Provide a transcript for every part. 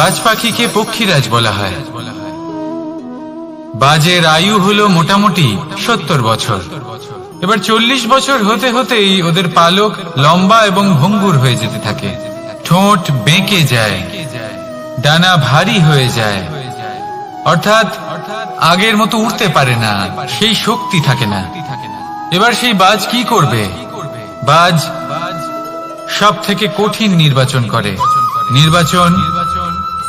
বাজ পাখিকে পক্ষীরাজ বলা হয়। বাজের আয়ু হলো মোটামুটি সত্তর বছর। এবার চল্লিশ বছর হতে হতেই ওদের পালক লম্বা এবং ভঙ্গুর হয়ে যেতে থাকে। ঠোঁট বেঁকে যায়, ডানা ভারী হয়ে যায়। অর্থাৎ আগের মতো উঠতে পারে না, সেই শক্তি থাকে না। এবার সেই বাজ কি করবে? বাজ সব থেকে কঠিন নির্বাচন করে। নির্বাচন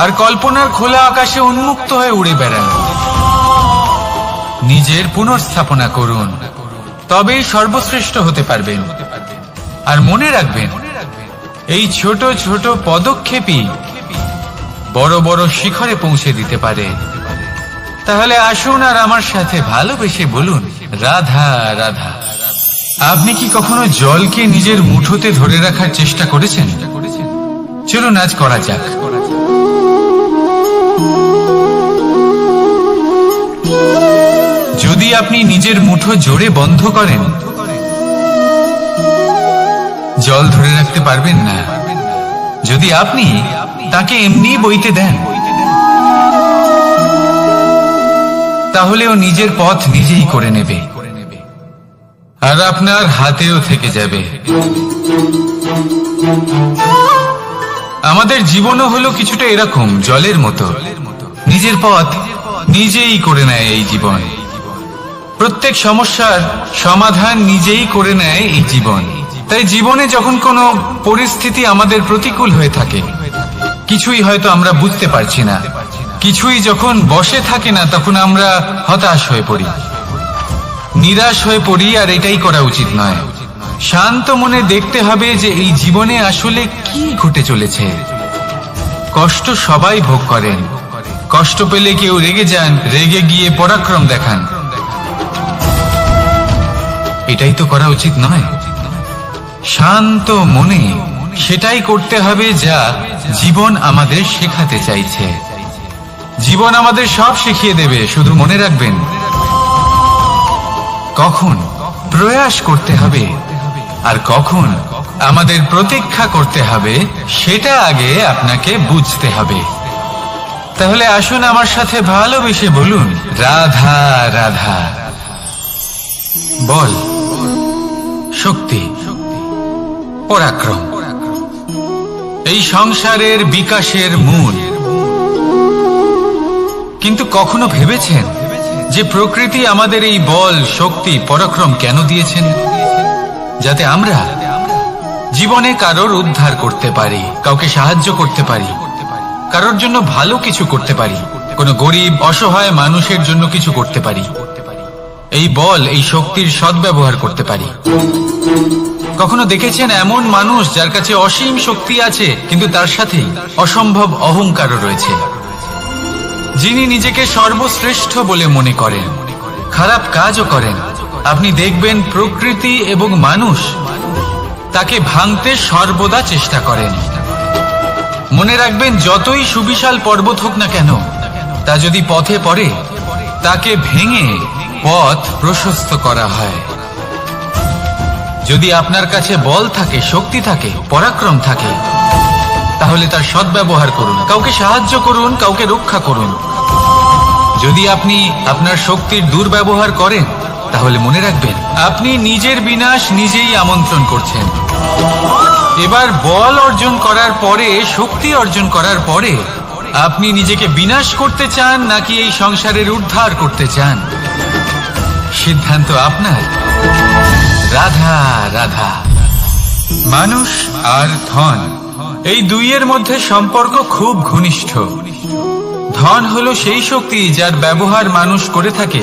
আর কল্পনার খোলা আকাশে উন্মুক্ত হয়ে উড়ে বেড়ান। নিজের পুনর্স্থাপনা করুন। তবেই সর্বশ্রেষ্ঠ হতে পারবেন। আর মনে রাখবেন, এই ছোট ছোট পদক্ষেপই বড় বড় শিখরে পৌঁছে দিতে পারে। তাহলে আসুন আর আমার সাথে ভালোবেসে বলুন, রাধা রাধা, আপনি কি কখনো জলকে নিজের মুঠোতে ধরে রাখার চেষ্টা করেছেন? চলুন আজ করা যাক। যদি আপনি নিজের মুঠো জোরে বন্ধ করেন, জল ধরে রাখতে পারবেন না। যদি আপনি তাকে এমনি বইতে দেন, তাহলে ও নিজের পথ নিজেই করে নেবে। আর আপনার হাতেও থেকে যাবে। আমাদের জীবনও হলো কিছুটা এরকম, জলের মতো। নিজের পথ নিজেই করে নেয় এই জীবন। প্রত্যেক সমস্যার সমাধান নিজেই করে নেয় এই জীবন। তাই জীবনে যখন কোনো পরিস্থিতি আমাদের প্রতিকূল হয়ে থাকে, কিছুই হয়তো আমরা বুঝতে পারছি না। কিছুই যখন বসে থাকে না, তখন আমরা হতাশ হয়ে পড়ি। নিরাশ হয়ে পড়ি, আর এটাই করা উচিত নয়। শান্ত মনে দেখতে হবে যে এই জীবনে আসলে কি ঘটে চলেছে। কষ্ট সবাই ভোগ করেন। কষ্ট পেলে কেউ রেগে যান, রেগে গিয়ে পরাক্রম দেখান। এটাই তো করা উচিত নয়। শান্ত মনে সেটাই করতে হবে যা জীবন আমাদের শেখাতে চাইছে। জীবন আমাদের সব শিখিয়ে দেবে, শুধু মনে রাখবেন। কখন প্রয়াস করতে হবে আর কখন আমাদের প্রতীক্ষা করতে হবে, সেটা আগে আপনাকে বুঝতে হবে। তাহলে আসুন আমার সাথে ভালোবেসে বলুন, রাধা রাধা। বল, শক্তি, পরাক্রম। এই সংসারের বিকাশের মূল। কিন্তু কখনো ভেবেছেন যে প্রকৃতি আমাদের এই বল, শক্তি, পরাক্রম কেন দিয়েছেন? যাতে আমরা জীবনে কারোর উদ্ধার করতে পারি, কাউকে সাহায্য করতে পারি। কারোর জন্য ভালো কিছু করতে পারি। কোনো গরিব, অসহায় মানুষের জন্য কিছু করতে পারি। এই বল, এই শক্তির সদ্ব্যবহার করতে পারি। কখনো দেখেছেন এমন মানুষ যার কাছে অসীম শক্তি আছে, কিন্তু তার সাথে অসম্ভব অহংকারও রয়েছে? যিনি নিজেকে সর্বশ্রেষ্ঠ বলে মনে করেন, খারাপ কাজও করেন, আপনি দেখবেন প্রকৃতি এবং মানুষ তাকে ভাঙতে সর্বদা চেষ্টা করেন। মনে রাখবেন, যতই সুবিশাল পর্বত হোক না কেন, তা যদি পথে পড়ে, তাকে ভেঙে পথ প্রশস্ত করা হয়। যদি আপনার কাছে বল থাকে, শক্তি থাকে, পরাক্রম থাকে, তাহলে তার সদ্ব্যবহার করুন। কাউকে সাহায্য করুন, কাউকে রক্ষা করুন। যদি আপনি আপনার শক্তির দুর্ব্যবহার করেন, তাহলে মনে রাখবেন, আপনি নিজের বিনাশ নিজেই আমন্ত্রণ করছেন। এবার বল অর্জন করার পরে, শক্তি অর্জন করার পরে, আপনি নিজেকে বিনাশ করতে চান নাকি এই সংসারের উদ্ধার করতে চান? সিদ্ধান্ত আপনার। রাধা রাধা। মানুষ আর ধন, এই দুইয়ের মধ্যে সম্পর্ক খুব ঘনিষ্ঠ। ধন হলো সেই শক্তি যার ব্যবহার মানুষ করে থাকে,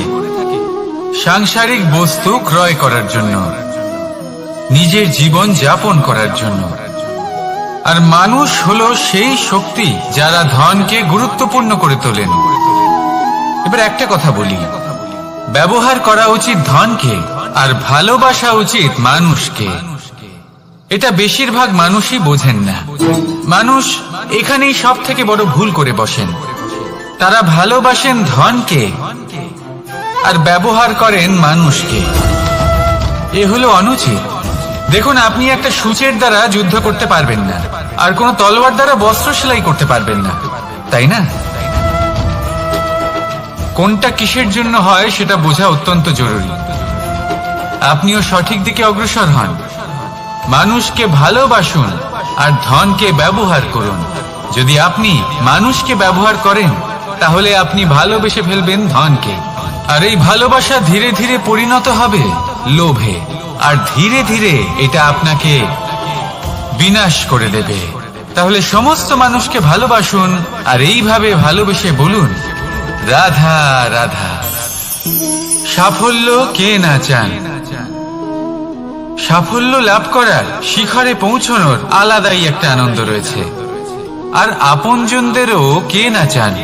সাংসারিক বস্তু ক্রয় করার জন্য। নিজের জীবন যাপন করার জন্য। আর মানুষ হলো সেই শক্তি যারা ধনকে গুরুত্বপূর্ণ করে তোলেন। এবার একটা কথা বলি। ব্যবহার করা উচিত ধনকে আর ভালোবাসা উচিত মানুষকে। এটা বেশিরভাগ মানুষই বোঝেন না। মানুষ এখানেই সব থেকে বড় ভুল করে বসেন। তারা ভালোবাসেন ধনকে আর ব্যবহার করেন মানুষকে। এ হলো অনুচিত। দেখুন, আপনি একটা সূচের দ্বারা যুদ্ধ করতে পারবেন না। আর কোনো তলোয়ার দ্বারা বস্ত্র সেলাই করতে পারবেন না। তাই না? কোনটা কিসের জন্য হয় সেটা বোঝা অত্যন্ত জরুরি। আপনিও সঠিক দিকে অগ্রসর হন। মানুষকে ভালোবাসুন আর ধনকে ব্যবহার করুন। যদি আপনি মানুষকে ব্যবহার করেন, তাহলে আপনি ভালোবেসে ফেলবেন ধনকে। আর এই ভালোবাসা ধীরে ধীরে পরিণত হবে লোভে। আর ধীরে ধীরে এটা আপনাকে বিনাশ করে দেবে। তাহলে সমস্ত মানুষকে ভালোবাসুন আর এইভাবে ভালোবেসে বলুন, রাধা রাধা। সাফল্য কে না চান? সাফল্য লাভ করার শিখরে পৌঁছানোর আলাদাই একটা আনন্দ রয়েছে। আর আপনজনদেরও কে না চান?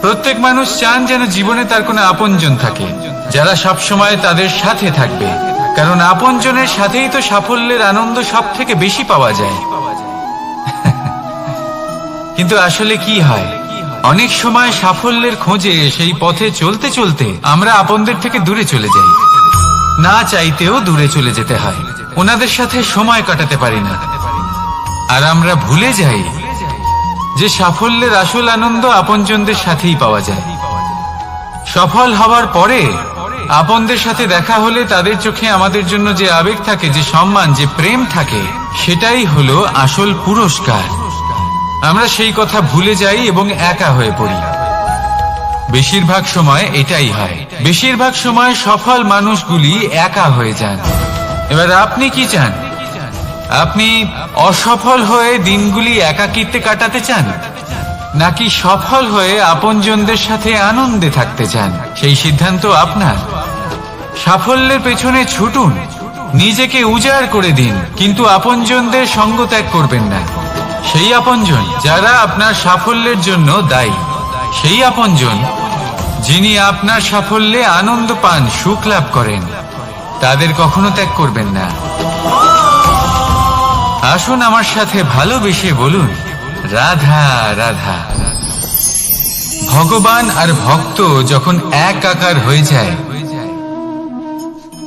প্রত্যেক মানুষ চান যেন জীবনে তার কোনো আপনজন থাকে, যারা সব সময় তাদের সাথে থাকবে। কারণ আপনজনের সাথেই তো সাফল্যের আনন্দ সব থেকে বেশি পাওয়া যায়। কিন্তু আসলে কি হয়? অনেক সময় সাফল্যের খোঁজে সেই পথে চলতে চলতে আমরা আপনদের থেকে দূরে চলে যাই। না চাইতেও দূরে চলে যেতে হয়। ওনাদের সাথে সময় কাটাতে পারি না। আর আমরা ভুলে যাই যে সাফল্যের আসল আনন্দ আপনজনদের সাথেই পাওয়া যায়। সফল হওয়ার পরে আপনদের সাথে দেখা হলে তাদের চোখে আমাদের জন্য যে আবেগ থাকে, যে সম্মান, যে প্রেম থাকে, সেটাই হলো আসল পুরস্কার। আমরা সেই কথা ভুলে যাই এবং একা হয়ে পড়ি। বেশিরভাগ সময় এটাই হয়। বেশিরভাগ সময় সফল মানুষগুলি একা হয়ে যান। এবার আপনি কি চান? আপনি অসফল হয়ে দিনগুলি একাকিত্বে কাটাতে চান? নাকি সফল হয়ে আপনজনদের সাথে আনন্দে থাকতে চান? সেই সিদ্ধান্ত আপনার। সাফল্যের পেছনে ছুটুন। নিজেকে উজাড় করে দিন, কিন্তু আপনজনদের সঙ্গ ত্যাগ করবেন না। সেই আপনজন যারা আপনার সাফল্যের জন্য দায়ী, সেই আপনজন যিনি আপনার সাফল্যে আনন্দ পান, সুখ লাভ করেন, তাদের কখনো ত্যাগ করবেন না। আসুন আমার সাথে ভালোবেসে বলুন, রাধা রাধা। ভগবান আর ভক্ত যখন এক আকার হয়ে যায়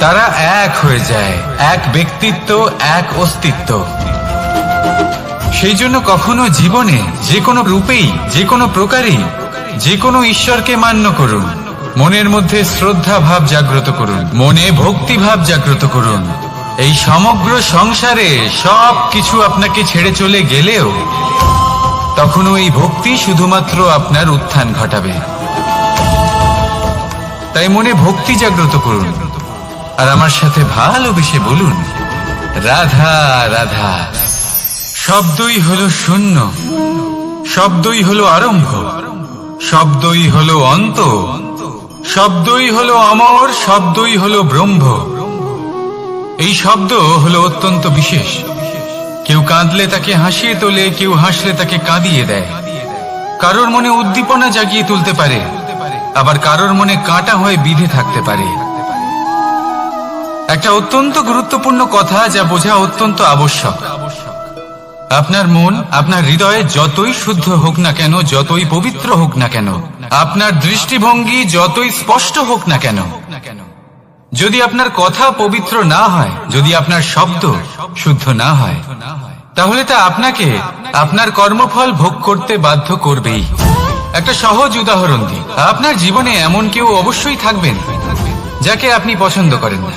তারা এক হয়ে যায়। এক ব্যক্তিত্ব, এক অস্তিত্ব। সেই জন্য কখনো জীবনে যে কোনো রূপেই, যে কোনো প্রকারেই, যে কোনো ঈশ্বরকে মান্য করুন। মনের মধ্যে শ্রদ্ধা ভাব জাগ্রত করুন। মনে ভক্তি ভাব জাগ্রত করুন। এই সমগ্র সংসারে সব কিছু আপনাকে ছেড়ে চলে গেলেও তখনও এই ভক্তি শুধুমাত্র আপনার উত্থান ঘটাবে। তাই মনে ভক্তি জাগ্রত করুন। আর আমার সাথে ভালোবেসে বলুন, রাধা রাধা, শব্দই হলো শূন্য, শব্দই হলো আরম্ভ, শব্দই হলো অন্ত, শব্দই হলো অমর, শব্দই হলো ব্রহ্ম। এই শব্দ হলো অত্যন্ত বিশেষ। কেউ কাঁদলে তাকে হাসিয়ে তোলে, কেউ হাসলে তাকে কাঁদিয়ে দেয়। কারোর মনে উদ্দীপনা জাগিয়ে তুলতে পারে, আবার কারোর মনে কাঁটা হয়ে বিধে থাকতে পারে। একটা অত্যন্ত গুরুত্বপূর্ণ কথা যা বোঝা অত্যন্ত আবশ্যক। আপনার মন, আপনার হৃদয়ে যতই শুদ্ধ হোক না কেন, যতই পবিত্র হোক না কেন, আপনার দৃষ্টিভঙ্গি যতই স্পষ্ট হোক না কেন, যদি আপনার কথা পবিত্র না হয়, যদি আপনার শব্দ শুদ্ধ না হয়, তাহলে তা আপনাকে আপনার কর্মফল ভোগ করতে বাধ্য করবেই। একটা সহজ উদাহরণ দিই। আপনার জীবনে এমন কেউ অবশ্যই থাকবেন যাকে আপনি পছন্দ করেন না।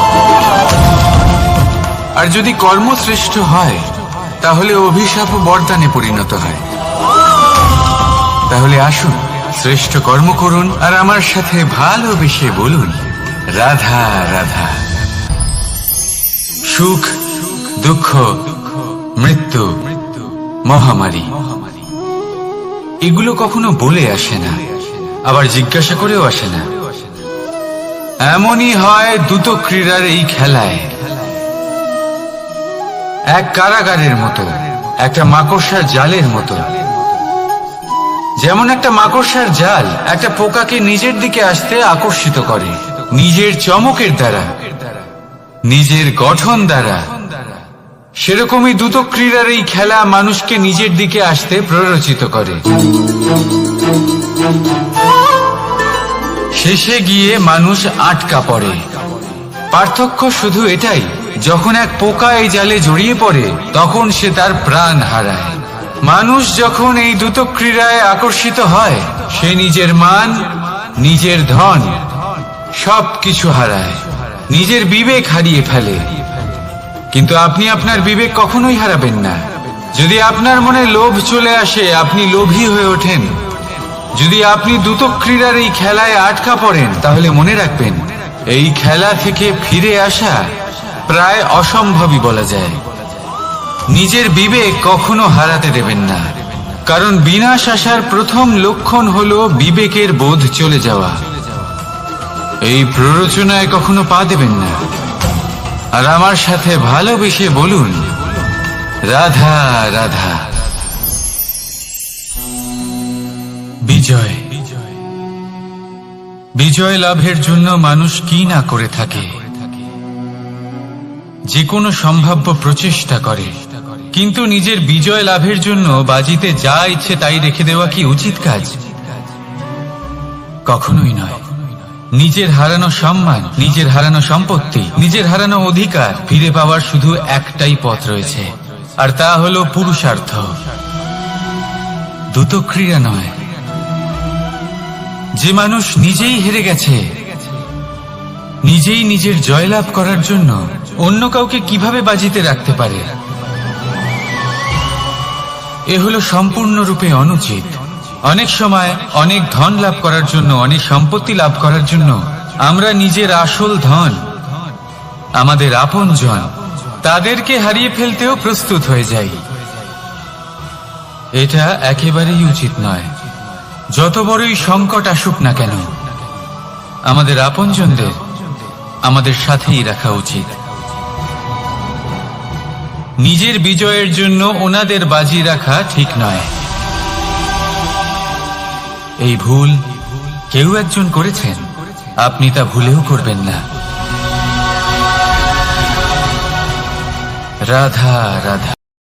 আর যদি কর্ম শ্রেষ্ঠ হয়, তাহলে অভিশাপ বরদানে পরিণত হয়। তাহলে আসুন, শ্রেষ্ঠ কর্ম করুন আর আমার সাথে ভালোবেসে বলুন, রাধা রাধা। সুখ, দুঃখ, মৃত্যু, মহামারী। এগুলো কখনো বলে আসে না, আবার জিজ্ঞাসা করেও আসে না। এমনই হয় দুটো ক্রীড়ার এই খেলায়। এক কারাগারের মতো, একটা মাকড়সার জালের মতো। যেমন একটা মাকড়সার জাল একটা পোকাকে নিজের দিকে আসতে আকর্ষিত করে, নিজের চমকের দ্বারা, নিজের গঠন দ্বারা। সেরকমই দ্রুত ক্রীড়ার এই খেলা মানুষকে নিজের দিকে আসতে প্ররোচিত করে। শেষে গিয়ে মানুষ আটকা পড়ে। পার্থক্য শুধু এটাই যখন এক পোকা এই জালে জড়িয়ে পড়ে, তখন সে তার প্রাণ হারায়। মানুষ যখন এই দ্রুত ক্রীড়ায় আকর্ষিত হয়, সে নিজের মান, নিজের ধন সব কিছু হারায়। নিজের বিবেক হারিয়ে ফেলে। কিন্তু আপনি আপনার বিবেক কখনোই হারাবেন না। যদি আপনার মনে লোভ চলে আসে, আপনি লোভী হয়ে ওঠেন। যদি আপনি দ্রুত ক্রীড়ার এই খেলায় আটকা পড়েন, তাহলে মনে রাখবেন, এই খেলা থেকে ফিরে আসা প্রায় অসম্ভবই বলা যায়। নিজের বিবেক কখনো হারাতে দেবেন না। কারণ বিনাশ আসার প্রথম লক্ষণ হলো বিবেকের বোধ চলে যাওয়া। এই প্ররোচনায় কখনো পা দেবেন না। আর আমার সাথে ভালোবেসে বলুন, রাধা রাধা। বিজয়। বিজয় লাভের জন্য মানুষ কি না করে থাকে? যে কোনো সম্ভাব্য প্রচেষ্টা করে। কিন্তু নিজের বিজয় লাভের জন্য বাজিতে যা ইচ্ছে তাই রেখে দেওয়া কি উচিত কাজ? কখনোই নয়। নিজের হারানো সম্মান, নিজের হারানো সম্পত্তি, নিজের হারানো অধিকার ফিরে পাওয়ার শুধু একটাই পথ রয়েছে, আর তা হলো পুরুষার্থ। দ্রুত ক্রীড়া নয়। যে মানুষ নিজেই হেরে গেছে নিজেই নিজের জয়লাভ করার জন্য অন্য কাউকে কীভাবে বাজিতে রাখতে পারে? এ হলো সম্পূর্ণরূপে অনুচিত। অনেক সময় অনেক ধন লাভ করার জন্য, অনেক সম্পত্তি লাভ করার জন্য আমরা নিজের আসল ধন, আমাদের আপনজন, তাদেরকে হারিয়ে ফেলতেও প্রস্তুত হয়ে যাই। এটা একেবারেই উচিত নয়। যত বড়ই সংকট আসুক না কেন, আমাদের আপনজনদের আমাদের সাথেই রাখা উচিত। নিজের বিজয়ের জন্য ওনাদের বাজি রাখা ঠিক নয়। এই ভুল কেউ একজন করেছেন। আপনি তা ভুলেও করবেন না। রাধা রাধা।